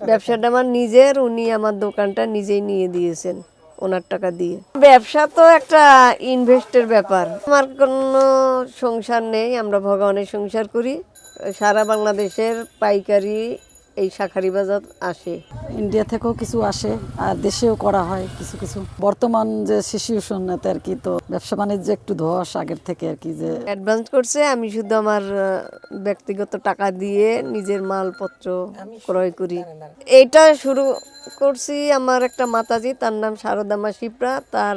ব্যবসাটা আমার নিজের, উনি আমার দোকানটা নিজেই নিয়ে দিয়েছেন, ওনার টাকা দিয়ে। ব্যবসা তো একটা ইনভেস্টের ব্যাপার। আমার কোনো সংসার নেই, আমরা ভগবানের সংসার করি। সারা বাংলাদেশের পাইকারি এই শাখারি বাজার আসে। ইন্ডিয়া থেকেও কিছু আসে আর দেশেও করা হয় কিছু কিছু। বর্তমান যে সিচুয়েশনেতে আর কি তো ব্যবসা বাণিজ্য একটু ধস আগের থেকে আর কি যে অ্যাডভান্স করছে আমি শুধু আমার ব্যক্তিগত টাকা দিয়ে নিজের মালপত্র ক্রয় করি। এটা শুরু করছি আমার একটা মাতাজি তার নাম শারদামা শিপ্রা তার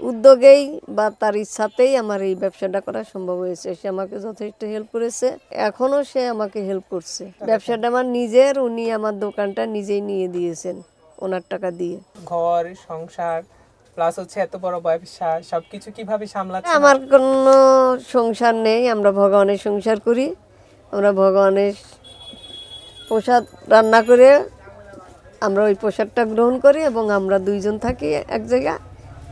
উদ্যোগেই বা তার ইচ্ছাতেই আমার এই ব্যবসাটা করা সম্ভব হয়েছে। সে আমাকে যথেষ্ট হেল্প করেছে। এখনও সে আমাকে হেল্প করছে। ব্যবসাটা আমার নিজের উনি আমার দোকানটা নিজেই নিয়ে দিয়েছেন ওনার টাকা দিয়ে। ঘর সংসার প্লাস হচ্ছে এত বড় ব্যবসা সবকিছু কীভাবে সামলাচ্ছে? আমার কোনো সংসার নেই আমরা ভগবানের সংসার করি। আমরা ভগবানের প্রসাদ রান্না করে আমরা ওই প্রসাদটা গ্রহণ করি এবং আমরা দুইজন থাকি এক জায়গা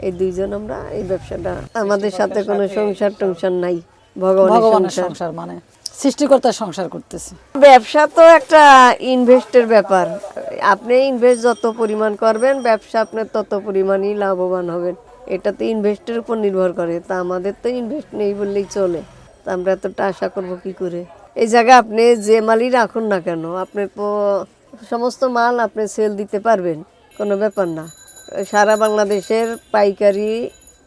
এই দুইজন আমরা এই ব্যবসাটা আমাদের সাথে কোনো সংসার টংসার নাই ভগবানের সংসার। মানে সৃষ্টিকর্তার সংসার করতেছে। ব্যবসা তো একটা ইনভেস্টের ব্যাপার। আপনি ইনভেস্ট যত পরিমাণ করবেন ব্যবসা আপনার তত পরিমাণই লাভবান হবেন। এটা তো ইনভেস্টের উপর নির্ভর করে তা আমাদের তো ইনভেস্ট নেই বললেই চলে। তা আমরা এতটা আশা করব কি করে? এই জায়গায় আপনি যে মালই রাখুন না কেন আপনার সমস্ত মাল আপনি সেল দিতে পারবেন কোনো ব্যাপার না। সারা বাংলাদেশের পাইকারি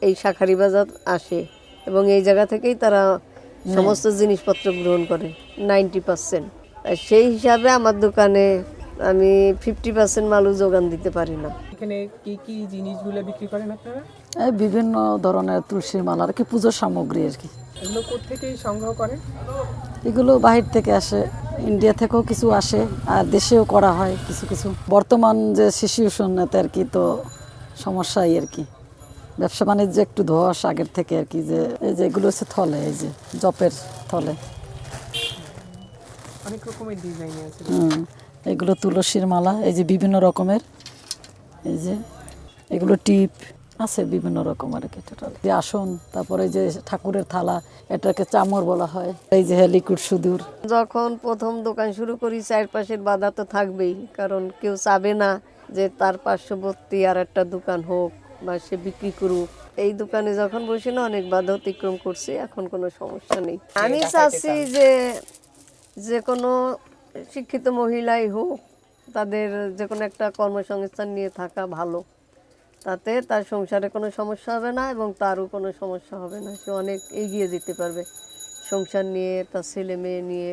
এই শাখারি বাজার আসে এবং এই জায়গা থেকেই তারা সমস্ত জিনিসপত্র গ্রহণ করে নাইনটি পার্সেন্ট সেই হিসাবে আমার দোকানে আমি ফিফটি পার্সেন্ট মালও যোগান দিতে পারি না। এখানে কি কি জিনিসগুলো বিক্রি করেন আপনারা? এই বিভিন্ন ধরনের তুলসীর মালা আর কি পুজোর সামগ্রী আর কি। এগুলো কোথেকে সংগ্রহ করেন? এগুলো বাহির থেকে আসে। ইন্ডিয়া থেকেও কিছু আসে আর দেশেও করা হয় কিছু কিছু। বর্তমান যে সিচুয়েশনেতে আর কি তো সমস্যাই আর কি। ব্যবসা বাণিজ্য একটু ধস আগের থেকে আর কি যে এই যে এগুলো হচ্ছে থলে এই যে জপের থলে। অনেক রকমের ডিজাইন আছে। হুম এগুলো তুলসীর মালা এই যে বিভিন্ন রকমের এই যে এগুলো টিপ। আছে বিভিন্ন রকম আর কি টোটাল যে আসন তারপরে যে ঠাকুরের থালা এটাকে চামর বলা হয়। এই যে লিকুইড সুদূর। যখন প্রথম দোকান শুরু করি চারপাশের বাধা তো থাকবেই কারণ কেউ চাবে না যে তার পার্শ্ববর্তী আর একটা দোকান হোক বা সে বিক্রি করুক। এই দোকানে যখন বসি না অনেক বাধা অতিক্রম করছি এখন কোনো সমস্যা নেই। আমি চাচ্ছি যে যে কোনো শিক্ষিত মহিলাই হোক তাদের যে কোনো একটা কর্মসংস্থান নিয়ে থাকা ভালো। তাতে তার সংসারে কোনো সমস্যা হবে না এবং তারও কোনো সমস্যা হবে না। সে অনেক এগিয়ে যেতে পারবে। সংসার নিয়ে, তার ছেলে মেয়ে নিয়ে।